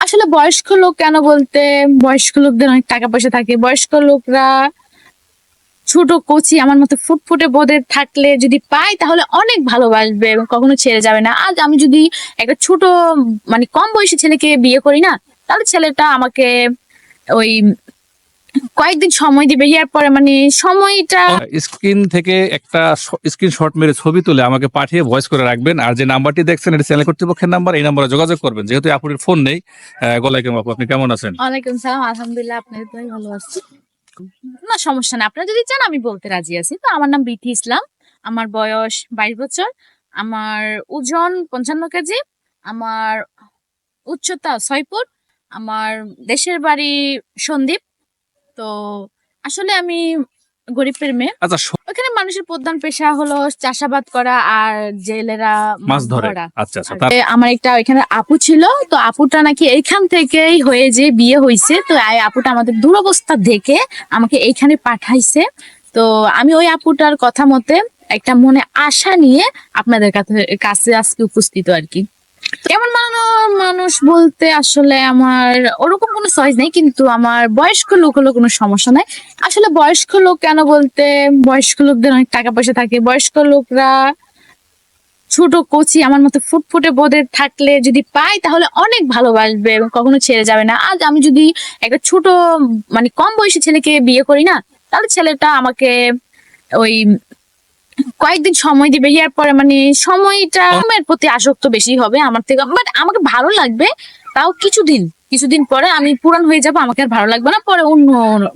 আসলে বয়স্ক লোক কেন বলতে বয়স্ক লোকদের অনেক টাকা পয়সা থাকে? বয়স্ক লোকরা ছোট কচি আমার মতো ফুটফুটে বোধের থাকলে যদি পাই তাহলে অনেক ভালোবাসবে এবং কখনো ছেড়ে যাবে না। আজ আমি যদি একটা ছোট মানে কম বয়সী ছেলেকে বিয়ে করি না, তাহলে ছেলেটা আমাকে ওই কয়েকদিন সময় দিবে ইয়ার পরে মানে সময়টা স্ক্রিন থেকে একটা স্ক্রিনশট মেরে ছবি তুলে আমাকে পাঠিয়ে ভয়েস করে রাখবেন। আর যে নাম্বারটি দেখছেন এটা চ্যানেল কর্তৃপক্ষের নাম্বার এই নাম্বারে যোগাযোগ করবেন। যেহেতু আপুরের ফোন নেই কেমন আপু আপনি কেমন আছেন? ওয়ালাইকুম সালাম আলহামদুলিল্লাহ আপনার ভালো আছি। না সমস্যা না আপনারা যদি চান আমি বলতে রাজি আছি। তো আমার নাম বিথি ইসলাম। আমার বয়স বাইশ বছর। আমার ওজন পঞ্চান্ন কেজি। আমার উচ্চতা ছয় ফুট। আমার দেশের বাড়ি সন্দীপ তো আসলে আমি গরিবের মেয়ে। আচ্ছা ওখানে মানুষের প্রধান পেশা হলো চাষাবাদ করা আর জেলেরা মাছ ধরা। আচ্ছা আচ্ছা আমার একটা এখানে আপু ছিল তো আপুটা নাকি এইখান থেকেই হয়ে যে বিয়ে হয়েছে তো এই আপুটা আমাদের দুরবস্থা দেখে আমাকে এইখানে পাঠাইছে। তো আমি ওই আপুটার কথা মতে একটা মনে আশা নিয়ে আপনাদের কাছে কাছে আজকে উপস্থিত আর কি। কেমন মানুষ মানুষ বলতে আসলে আমার ওরকম কোনো চয়েস নেই, কিন্তু আমার বয়স্ক লোক হলো কোনো সমস্যা নাই। আসলে বয়স্ক লোক কেন বলতে? বয়স্ক লোকদের অনেক টাকা পয়সা থাকে। বয়স্ক লোকরা ছোট কচি, আমার মতো ফুটফুটে বোধের থাকলে যদি পাই তাহলে অনেক ভালোবাসবে এবং কখনো ছেড়ে যাবে না। আজ আমি যদি একটা ছোট মানে কম বয়সী ছেলেকে বিয়ে করি না, তাহলে ছেলেটা আমাকে ওই কয়েকদিন সময় দিবে ইয়ার পরে মানে সময়টা আমার প্রতি আসক্ত বেশি হবে আমার থেকে। বাট আমাকে ভালো লাগবে তাও কিছুদিন কিছুদিন পরে আমি পুরান হয়ে যাব আমাকে আর ভালো লাগবে না পরে অন্য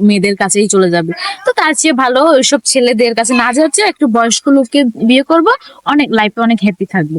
মেয়েদের কাছেই চলে যাবে। তো তার চেয়ে ভালো ওইসব ছেলেদের কাছে না যাচ্ছে একটু বয়স্ক লোককে বিয়ে করব অনেক লাইফে অনেক হ্যাপি থাকব।